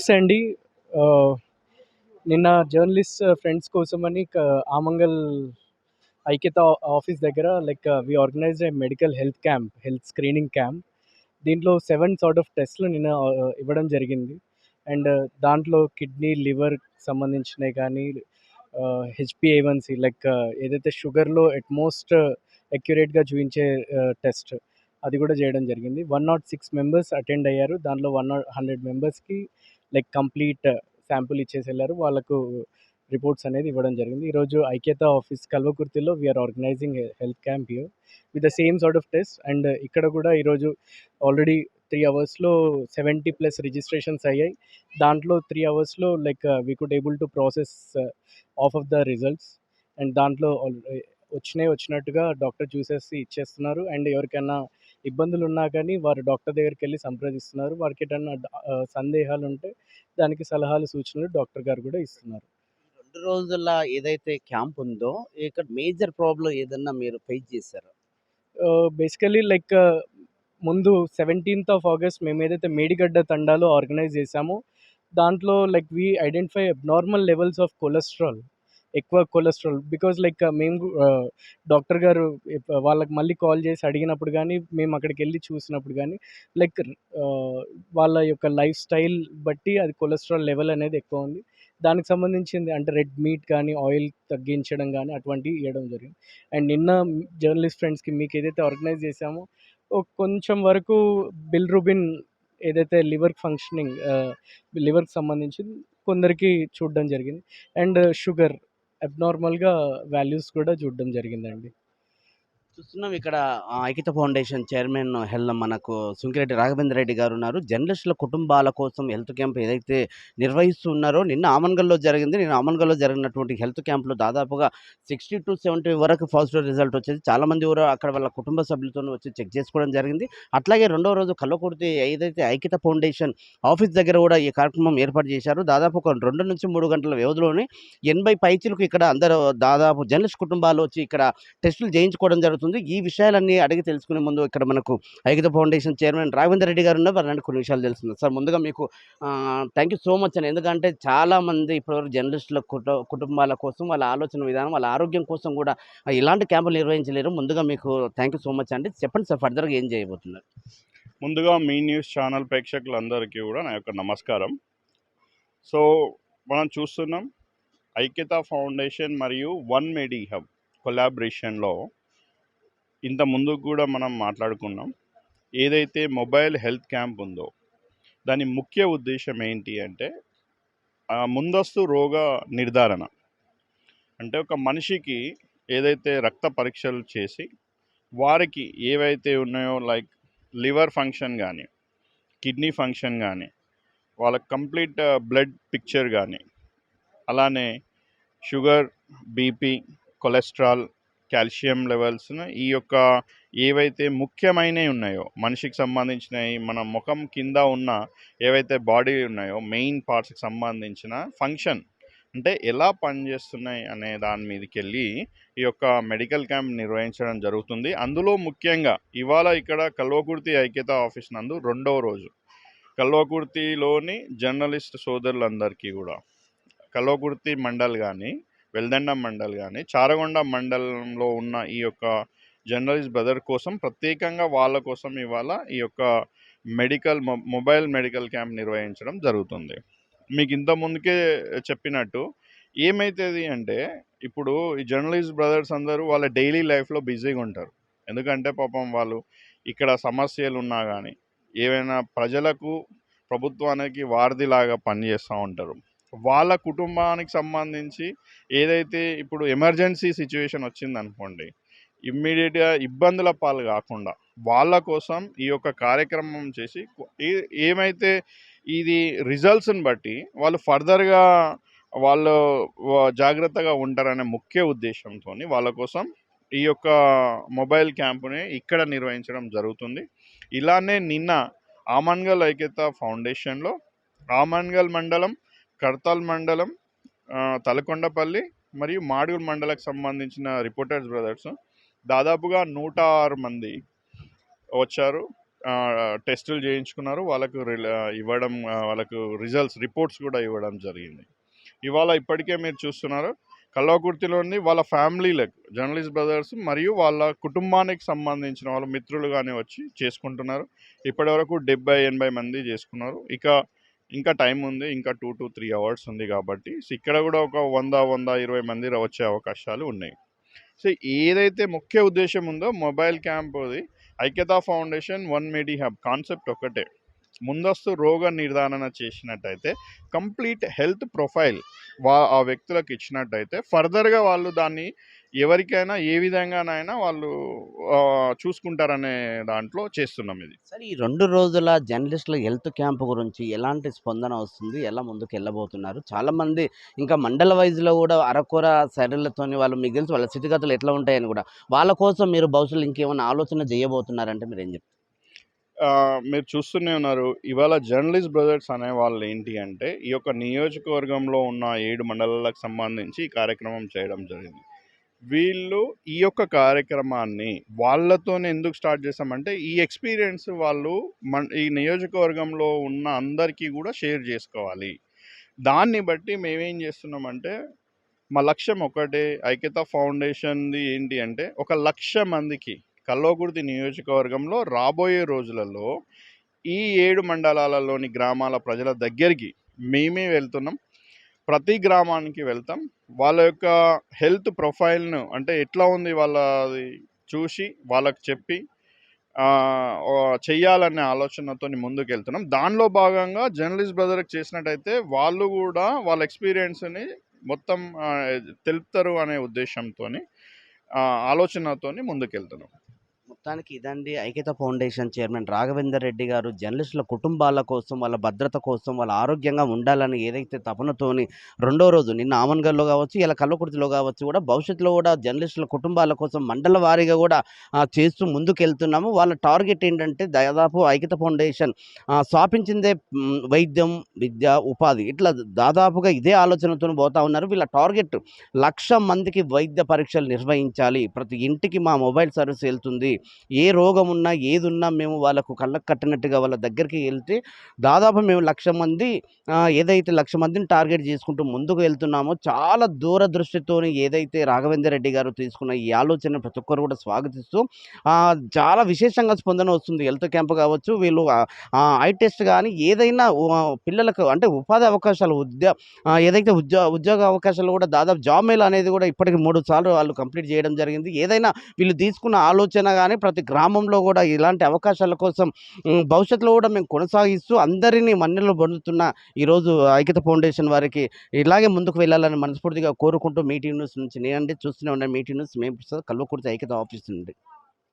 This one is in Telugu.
నమస్తే అండి. నిన్న జర్నలిస్ట్ ఫ్రెండ్స్ కోసమని ఆమంగల్ ఐక్యత ఆఫీస్ దగ్గర like we organize a medical health camp health screening camp దీంట్లో సెవెన్ సార్ట్ ఆఫ్ టెస్ట్లు నిన్న ఇవ్వడం జరిగింది. అండ్ దాంట్లో కిడ్నీ లివర్ సంబంధించినవి కానీ హెచ్పిఏవన్సీ లైక్ ఏదైతే షుగర్లో అట్మోస్ట్ అక్యురేట్గా చూపించే టెస్ట్ అది కూడా చేయడం జరిగింది. One nought six members attend అయ్యారు. దాంట్లో వన్ నాట్ హండ్రెడ్ మెంబర్స్కి లైక్ కంప్లీట్ శాంపుల్ ఇచ్చేసి వెళ్ళారు. వాళ్ళకు రిపోర్ట్స్ అనేది ఇవ్వడం జరిగింది. ఈరోజు Aikyata office కల్వకుర్తిలో we are organizing health camp here with the same sort of test and ఇక్కడ కూడా ఈరోజు ఆల్రెడీ త్రీ అవర్స్లో సెవెంటీ ప్లస్ రిజిస్ట్రేషన్స్ అయ్యాయి. దాంట్లో త్రీ అవర్స్లో like we could able to process of of the results and దాంట్లో uh, వచ్చినాయి వచ్చినట్టుగా డాక్టర్ చూసేసి ఇచ్చేస్తున్నారు. అండ్ ఎవరికైనా ఇబ్బందులు ఉన్నా కానీ వారు డాక్టర్ దగ్గరికి వెళ్ళి సంప్రదిస్తున్నారు. వారికి ఏదైనా ఆ, సందేహాలు ఉంటే దానికి సలహాలు సూచనలు డాక్టర్ గారు కూడా ఇస్తున్నారు. రెండు రోజుల ఏదైతే క్యాంప్ ఉందో ఇక్కడ మేజర్ ప్రాబ్లం ఏదన్నా మీరు ఫేస్ చేశారు? బేసికలీ లైక్ ముందు సెవెంటీన్త్ ఆఫ్ ఆగస్ట్ మేము ఏదైతే మేడిగడ్డ తండాలో ఆర్గనైజ్ చేసామో దాంట్లో like we identify abnormal levels of cholesterol. ఎక్కువ కొలెస్ట్రాల్. బికాజ్ లైక్ మేము డాక్టర్ గారు వాళ్ళకి మళ్ళీ కాల్ చేసి అడిగినప్పుడు కానీ మేము అక్కడికి వెళ్ళి చూసినప్పుడు కానీ లైక్ వాళ్ళ యొక్క లైఫ్ స్టైల్ బట్టి అది కొలెస్ట్రాల్ లెవెల్ అనేది ఎక్కువ ఉంది. దానికి సంబంధించింది అంటే రెడ్ మీట్ కానీ ఆయిల్ తగ్గించడం కానీ అటువంటివి ఇవ్వడం జరిగింది. అండ్ నిన్న జర్నలిస్ట్ ఫ్రెండ్స్కి మీకు ఏదైతే ఆర్గనైజ్ చేసామో కొంచెం వరకు బిల్రుబిన్ ఏదైతే లివర్ ఫంక్షనింగ్ లివర్కి సంబంధించి కొందరికి చూడడం జరిగింది. అండ్ షుగర్ అబ్నార్మల్గా వాల్యూస్ కూడా చూడడం జరిగిందండి. చూస్తున్నాం. ఇక్కడ ఐకిత ఫౌండేషన్ చైర్మన్ హెల్ మనకు సుంకిరెడ్డి రాఘవేంద్ర రెడ్డి గారు ఉన్నారు. జర్నలిస్టుల కుటుంబాల కోసం హెల్త్ క్యాంప్ ఏదైతే నిర్వహిస్తున్నారో నిన్న ఆమన్గల్లో జరిగింది. నిన్న ఆమన్గల్లో జరిగినటువంటి హెల్త్ క్యాంప్లో దాదాపుగా సిక్స్టీ టు సెవెంటీ వరకు పాజిటివ్ రిజల్ట్ వచ్చేది. చాలామంది కూడా అక్కడ వాళ్ళ కుటుంబ సభ్యులతో వచ్చి చెక్ చేసుకోవడం జరిగింది. అట్లాగే రెండో రోజు కల్లకుర్తి ఏదైతే ఐకిత ఫౌండేషన్ ఆఫీస్ దగ్గర కూడా ఈ కార్యక్రమం ఏర్పాటు చేశారు. దాదాపు ఒక రెండు నుంచి మూడు గంటల వ్యవధిలోనే ఎనభై పైచీలకు ఇక్కడ అందరూ దాదాపు జర్నలిస్ట్ కుటుంబాలు వచ్చి ఇక్కడ టెస్టులు చేయించుకోవడం జరుగుతుంది. ఈ విషయాలన్నీ అడిగి తెలుసుకునే ముందు ఇక్కడ మనకు ఐక్యత ఫౌండేషన్ చైర్మన్ రాఘవేంద్ర రెడ్డి గారు ఉన్నారు. వారిని కొన్ని విషయాలు తెలుస్తుంది సార్ ముందుగా మీకు థ్యాంక్ యూ సో మచ్ అని ఎందుకంటే చాలా మంది ఇప్పటివరకు జర్నలిస్టుల కుటుంబాల కోసం వాళ్ళ ఆలోచన విధానం వాళ్ళ ఆరోగ్యం కోసం కూడా ఇలాంటి క్యాంపులు నిర్వహించలేరు. ముందుగా మీకు థ్యాంక్ యూ సో మచ్ అండి. చెప్పండి సార్ ఫర్దర్గా ఏం చేయబోతున్నారు? ముందుగా మీ న్యూస్ ఛానల్ ప్రేక్షకులందరికీ కూడా నా యొక్క నమస్కారం. సో మనం చూస్తున్నాం ఐక్యత ఫౌండేషన్ మరియు వన్ మెడీ హబ్ కొలాబరేషన్లో ఇంత ముందు కూడా మనం మాట్లాడుకున్నాం. ఏదైతే మొబైల్ హెల్త్ క్యాంప్ ఉందో దాని ముఖ్య ఉద్దేశం ఏంటి అంటే ముందస్తు రోగ నిర్ధారణ. అంటే ఒక మనిషికి ఏదైతే రక్త పరీక్షలు చేసి వారికి ఏవైతే ఉన్నాయో లైక్ లివర్ ఫంక్షన్ కానీ కిడ్నీ ఫంక్షన్ కానీ వాళ్ళ కంప్లీట్ బ్లడ్ పిక్చర్ కానీ అలానే షుగర్ బీపీ కొలెస్ట్రాల్ కాల్షియం లెవెల్స్ను ఈ యొక్క ఏవైతే ముఖ్యమైనవి ఉన్నాయో మనిషికి సంబంధించినవి మన ముఖం కింద ఉన్న ఏవైతే బాడీ ఉన్నాయో మెయిన్ పార్ట్స్కి సంబంధించిన ఫంక్షన్ అంటే ఎలా పనిచేస్తున్నాయి అనే దాని మీదకి వెళ్ళి ఈ యొక్క మెడికల్ క్యాంప్ నిర్వహించడం జరుగుతుంది. అందులో ముఖ్యంగా ఇవాళ ఇక్కడ కల్వకుర్తి ఐక్యత ఆఫీస్ నందు రెండవ రోజు. కల్వకుర్తిలోని జర్నలిస్ట్ సోదరులందరికీ కూడా కల్వకుర్తి మండల్ కానీ వెల్దండ మండల్ కానీ చారగొండ మండలంలో ఉన్న ఈ యొక్క జర్నలిస్ట్ బ్రదర్ కోసం ప్రత్యేకంగా వాళ్ళ కోసం ఇవాళ ఈ యొక్క మెడికల్ మొ- మొబైల్ మెడికల్ క్యాంప్ నిర్వహించడం జరుగుతుంది. మీకు ఇంత ముందుకే చెప్పినట్టు ఏమైతుంది అంటే ఇప్పుడు ఈ జర్నలిస్ట్ బ్రదర్స్ అందరూ వాళ్ళ డైలీ లైఫ్లో బిజీగా ఉంటారు. ఎందుకంటే పాపం వాళ్ళు ఇక్కడ సమస్యలు ఉన్నా కానీ ఏవైనా ప్రజలకు ప్రభుత్వానికి వారధిలాగా పనిచేస్తూ ఉంటారు. వాళ్ళ కుటుంబానికి సంబంధించి ఏదైతే ఇప్పుడు ఎమర్జెన్సీ సిచ్యువేషన్ వచ్చిందనుకోండి ఇమ్మీడియట్గా ఇబ్బందుల పాలు కాకుండా వాళ్ళ కోసం ఈ యొక్క కార్యక్రమం చేసి ఏమైతే ఇది రిజల్ట్స్ని బట్టి వాళ్ళు ఫర్దర్గా వాళ్ళు జాగ్రత్తగా ఉంటారనే ముఖ్య ఉద్దేశంతో వాళ్ళ కోసం ఈ యొక్క మొబైల్ క్యాంపుని ఇక్కడ నిర్వహించడం జరుగుతుంది. ఇలానే నిన్న ఆమన్గల్ ఐక్యత ఫౌండేషన్లో ఆమన్గల్ మండలం కడతాల్ మండలం తలకొండపల్లి మరియు మాడుగుల మండలకు సంబంధించిన రిపోర్టర్స్ బ్రదర్స్ దాదాపుగా నూట ఆరు మంది వచ్చారు. టెస్టులు చేయించుకున్నారు. వాళ్ళకు రిల- ఇవ్వడం వాళ్ళకు రిజల్ట్స్ రిపోర్ట్స్ కూడా ఇవ్వడం జరిగింది. ఇవాళ ఇప్పటికే మీరు చూస్తున్నారు. కల్వకుర్తిలోని వాళ్ళ ఫ్యామిలీలకు జర్నలిస్ట్ బ్రదర్స్ మరియు వాళ్ళ కుటుంబానికి సంబంధించిన వాళ్ళ మిత్రులు కానీ వచ్చి చేసుకుంటున్నారు. ఇప్పటివరకు డెబ్బై ఎనభై మంది చేసుకున్నారు. ఇక ఇంకా టైం ఉంది ఇంకా టూ టు త్రీ అవర్స్ ఉంది కాబట్టి సో ఇక్కడ కూడా ఒక వంద వంద ఇరవై మంది వచ్చే అవకాశాలు ఉన్నాయి. సో ఏదైతే ముఖ్య ఉద్దేశం ఉందో mobile క్యాంప్ది Aikyata foundation one medi hub concept ఒకటే ముందస్తు రోగ నిర్ధారణ చేసినట్టయితే కంప్లీట్ హెల్త్ ప్రొఫైల్ వా ఆ వ్యక్తులకు ఇచ్చినట్టయితే ఫర్దర్గా వాళ్ళు దాన్ని ఎవరికైనా ఏ విధంగానైనా వాళ్ళు చూసుకుంటారనే దాంట్లో చేస్తున్నాం ఇది. సరే ఈ రెండు రోజుల జర్నలిస్టుల హెల్త్ క్యాంప్ గురించి ఎలాంటి స్పందన వస్తుంది? ఎలా ముందుకు వెళ్ళబోతున్నారు? చాలా మంది ఇంకా మండల వైజ్లో కూడా అరకొర శరీరాలతోని వాళ్ళు మీకు తెలుసు వాళ్ళ స్థితిగతులు ఎట్లా ఉంటాయని కూడా వాళ్ళ కోసం మీరు భవిష్యత్తులో ఇంకేమైనా ఆలోచన చేయబోతున్నారంటే మీరు ఏం చెప్తారు? మీరు చూస్తూనే ఉన్నారు. ఇవాళ జర్నలిస్ట్ బ్రదర్స్ అనే వాళ్ళు ఏంటి అంటే ఈ యొక్క నియోజకవర్గంలో ఉన్న ఏడు మండలాలకు సంబంధించి ఈ కార్యక్రమం చేయడం జరిగింది. వీళ్ళు ఈ యొక్క కార్యక్రమాన్ని వాళ్ళతోనే ఎందుకు స్టార్ట్ చేసామంటే ఈ ఎక్స్పీరియన్స్ వాళ్ళు మన ఈ నియోజకవర్గంలో ఉన్న అందరికీ కూడా షేర్ చేసుకోవాలి. దాన్ని బట్టి మేమేం చేస్తున్నామంటే మా లక్ష్యం ఒకటే ఐక్యత ఫౌండేషన్ది ఏంటి అంటే ఒక లక్ష మందికి కల్వకుర్తి నియోజకవర్గంలో రాబోయే రోజులలో ఈ ఏడు మండలాలలోని గ్రామాల ప్రజల దగ్గరికి మేమే వెళ్తున్నాం. ప్రతి గ్రామానికి వెళ్తాం. వాళ్ళ యొక్క హెల్త్ ప్రొఫైల్ను అంటే ఎట్లా ఉంది వాళ్ళది చూసి వాళ్ళకి చెప్పి చెయ్యాలనే ఆలోచనతో ముందుకు వెళ్తున్నాం దానిలో భాగంగా జర్నలిస్ట్ బ్రదర్కి చేసినట్టయితే వాళ్ళు కూడా వాళ్ళ ఎక్స్పీరియన్స్ని మొత్తం తెలుపుతారు అనే ఉద్దేశంతో ఆలోచనతోని ముందుకెళ్తున్నాం. మొత్తానికి ఇదండి ఐక్యత ఫౌండేషన్ చైర్మన్ రాఘవేందర్ రెడ్డి గారు జర్నలిస్టుల కుటుంబాల కోసం వాళ్ళ భద్రత కోసం వాళ్ళ ఆరోగ్యంగా ఉండాలని ఏదైతే తపనతోని రెండో రోజు నిన్న ఆమన్గల్లో కావచ్చు ఇలా కల్లకుర్తిలో కావచ్చు కూడా భవిష్యత్తులో కూడా జర్నలిస్టుల కుటుంబాల కోసం మండల వారీగా కూడా చేస్తూ ముందుకెళ్తున్నాము. వాళ్ళ టార్గెట్ ఏంటంటే దాదాపు ఐక్యత ఫౌండేషన్ స్థాపించిందే వైద్యం విద్య ఉపాధి ఇట్లా దాదాపుగా ఇదే ఆలోచనతో పోతా ఉన్నారు. వీళ్ళ టార్గెట్ లక్ష మందికి వైద్య పరీక్షలు నిర్వహించాలి. ప్రతి ఇంటికి మా మొబైల్ సర్వీస్ వెళ్తుంది. ఏ రోగం ఉన్నా ఏది ఉన్నా మేము వాళ్ళకు కళ్ళకు కట్టినట్టుగా వాళ్ళ దగ్గరికి వెళ్తే దాదాపు మేము లక్ష మంది ఏదైతే లక్ష మందిని టార్గెట్ చేసుకుంటూ ముందుకు వెళ్తున్నామో చాలా దూరదృష్టితో ఏదైతే రాఘవేంద్ర రెడ్డి గారు తీసుకున్న ఈ ఆలోచన ప్రతి ఒక్కరు కూడా స్వాగతిస్తూ చాలా విశేషంగా స్పందన వస్తుంది. హెల్త్ క్యాంప్ కావచ్చు వీళ్ళు ఐ టెస్ట్ కానీ ఏదైనా పిల్లలకు అంటే ఉపాధి అవకాశాలు ఉద్యోగ ఏదైతే ఉద్యోగ ఉద్యోగ అవకాశాలు కూడా దాదాపు జాబ్ మేల్ అనేది కూడా ఇప్పటికి మూడు సార్లు వాళ్ళు కంప్లీట్ చేయడం జరిగింది. ఏదైనా వీళ్ళు తీసుకున్న ఆలోచన కానీ ప్రతి గ్రామంలో కూడా ఇలాంటి అవకాశాల కోసం భవిష్యత్తులో కూడా మేము కొనసాగిస్తూ అందరినీ మన్నెలు పొందుతున్న ఈరోజు ఐక్యత ఫౌండేషన్ వారికి ఇలాగే ముందుకు వెళ్ళాలని మనస్ఫూర్తిగా కోరుకుంటూ మీటింగ్ న్యూస్ నుంచి నేనండి చూస్తూనే ఉన్నాను మీటింగ్ న్యూస్ మేము కల్వకుర్తి ఐక్యత ఆఫీస్ నుండి.